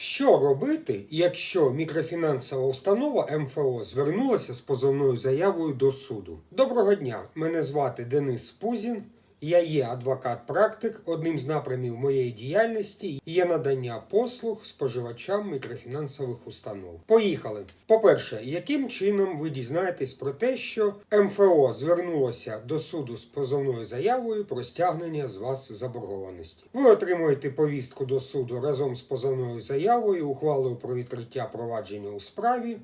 Що робити, якщо мікрофінансова установа МФО звернулася з позовною заявою до суду? Доброго дня! Мене звати Денис Пузін. Я є адвокат-практик. Одним з напрямів моєї діяльності є надання послуг споживачам мікрофінансових установ. Поїхали. По-перше, яким чином ви дізнаєтесь про те, що МФО звернулося до суду з позовною заявою про стягнення з вас заборгованості? Ви отримуєте повістку до суду разом з позовною заявою, ухвалою про відкриття провадження у справі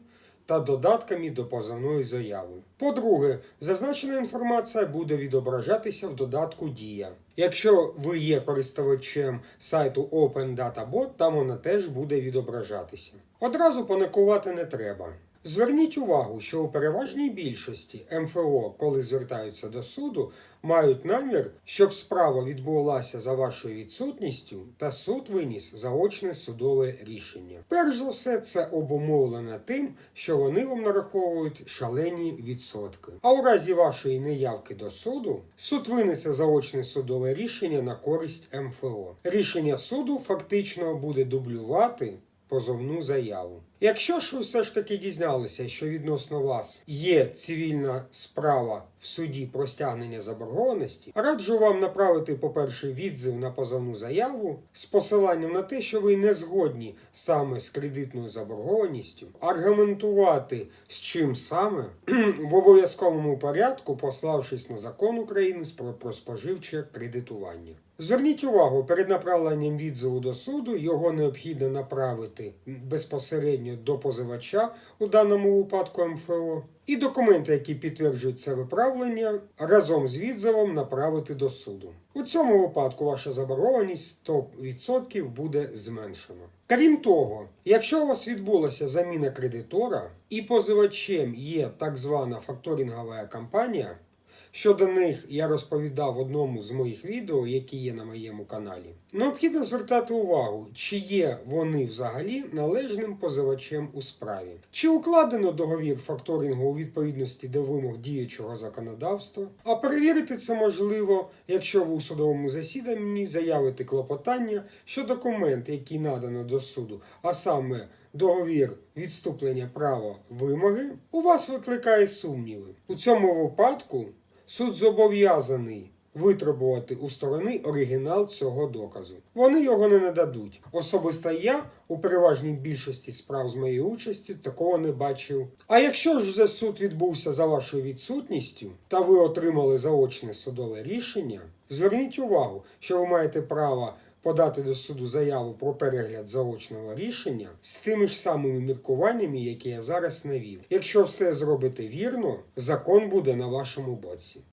та додатками до позовної заяви. По-друге, зазначена інформація буде відображатися в додатку Дія. Якщо ви є користувачем сайту Open Data там вона теж буде відображатися. Одразу паникувати не треба. Зверніть увагу, що у переважній більшості МФО, коли звертаються до суду, мають намір, щоб справа відбулася за вашою відсутністю, та суд виніс заочне судове рішення. Перш за все, це обумовлено тим, що вони вам нараховують шалені відсотки. А у разі вашої неявки до суду, суд винесе заочне судове рішення на користь МФО. Рішення суду фактично буде дублювати позовну заяву. Якщо ж ви все ж таки дізналися, що відносно вас є цивільна справа в суді про стягнення заборгованості, раджу вам направити, по-перше, відзив на позовну заяву з посиланням на те, що ви не згодні саме з кредитною заборгованістю, аргументувати з чим саме в обов'язковому порядку, пославшись на закон України про, споживче кредитування. Зверніть увагу, перед направленням відзиву до суду його необхідно направити безпосередньо до позивача, у даному випадку МФО, і документи, які підтверджують це виправлення, разом з відзивом направити до суду. У цьому випадку ваша заборгованість 100% буде зменшена. Крім того, якщо у вас відбулася заміна кредитора і позивачем є так звана факторингова компанія, Щодо них я розповідав в одному з моїх відео, які є на моєму каналі. Необхідно звертати увагу, чи є вони взагалі належним позивачем у справі, чи укладено договір факторингу у відповідності до вимог діючого законодавства. А перевірити це можливо, якщо ви у судовому засіданні заявите клопотання, що документ, який надано до суду, а саме договір відступлення права вимоги, у вас викликає сумніви. У цьому випадку. Суд зобов'язаний витребувати у сторони оригінал цього доказу. Вони його не нададуть. Особисто я у переважній більшості справ з моєю участю такого не бачив. А якщо ж вже суд відбувся за вашою відсутністю та ви отримали заочне судове рішення, зверніть увагу, що ви маєте право. Подати до суду заяву про перегляд заочного рішення з тими ж самими міркуваннями, які я зараз навів. Якщо все зробите вірно, закон буде на вашому боці.